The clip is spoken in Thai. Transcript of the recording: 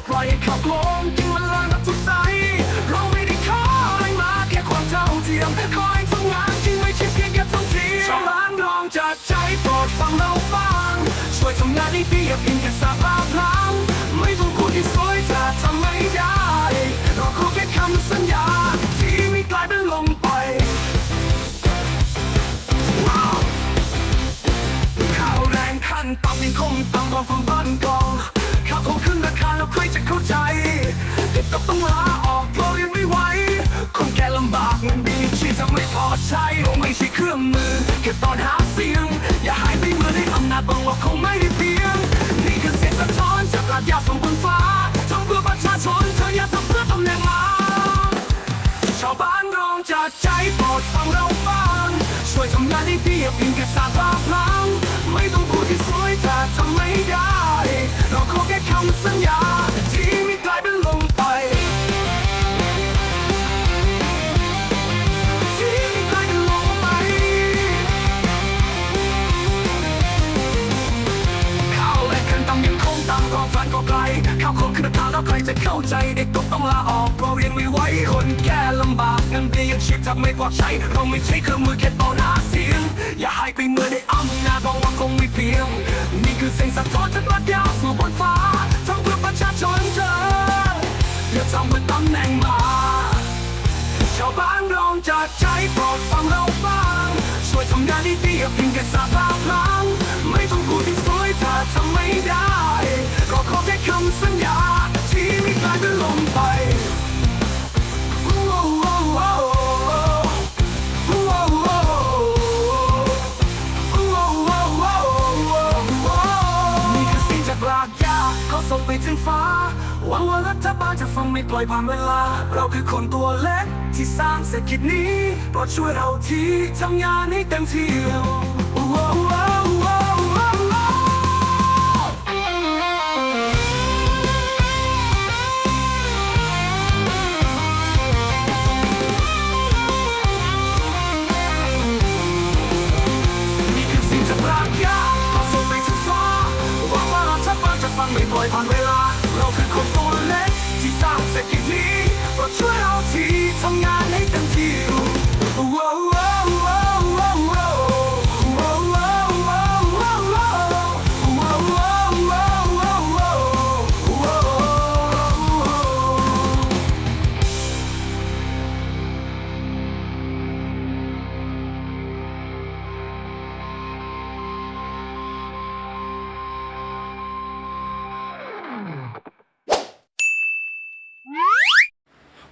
าปล่อยให้เขาโกงกินมันลอยมาทุกไสเราไม่ได้ขออะไรมาแค่ความเท่าเทียมขอให้ทำงานจริงไม่ใช่เพียงแค่ท่องเที่ยวชาวบ้านรองจากใจโปรดฟังเราบ้างช่วยทำงานให้ดีอย่าเพียงแค่สาบาพลังไม่ต้องพูดที่สวยถ้าทำไม่ได้เราขอแค่คำสัญญาที่ไม่กลายเป็นลมไปข้าวแรงขั้นต่ำยังคงต่ำกว่าฝั่งบ้านก่าข้าว คงขึ้นราคาแล้วใครจะเข้าใจเด็กต้องต้องลาออกเพราะยังไม่ไหวคนแก่ลำบากเงินดีชีจะไม่พอใช้เราไม่ใช่เครื่องมือแค่ตอนหาเสียง อย่าหายไปเมื่อได้อำนาจบางว่าคงไม่ได้เพียง นี่คือเสียงสะท้อนจากปราชญาส่งบนฟ้าทำเพื่อประชาชนเธออย่าทำเพื่อตำแหน่งมาชาวบ้านร้องจากใจโปรดฟังเราบ้างช่วยทำงานให้ดีอย่าเพียงแค่สร้างภาพลังไม่ต้องพูดที่สวยถ้าทำไม่ได้ ขอแค่คำสัญญาที่ไม่กลายเป็นลมไป ที่ไม่กลายเป็นลมไป ข้าวและขันต่ำยังคงตามความฝันก็ไกลข้าวของขึ้นราคาแล้วใครจะเข้าใจเด็กก็ต้องลาออกเพราะเรียนไม่ไหวคนแก่ลำบากเงินเดือนยังชีพทำไม่พอใช้เราไม่ใช่เครื่องมือแค่ต่อหน้าเสียง อย่าให้ไปเมื่อได้อำนาจบอกว่าคงไม่เพียงนี่คือเสียงสะท้อนจากปรัชญาสู่บนฟ้า เพื่องเป็นตำแหน่งมา ชาวบ้านร้องจากใจโปรดฟังเราบ้าง ช่วยทำงานดีอย่าเพียงแค่สาบาพลัง ไม่ต้องพูดที่สวยถ้าทำไม่ได้ ก็ขอแค่คำสัญญา เขาส่งไปถึงฟ้าหวังว่ารัฐบาลจะฟังไม่ปล่อยผ่านเวลา เราคือคนตัวเล็กที่สร้างเศรษฐกิจนี้โปรดช่วยเราทีทำงานให้เต็มที่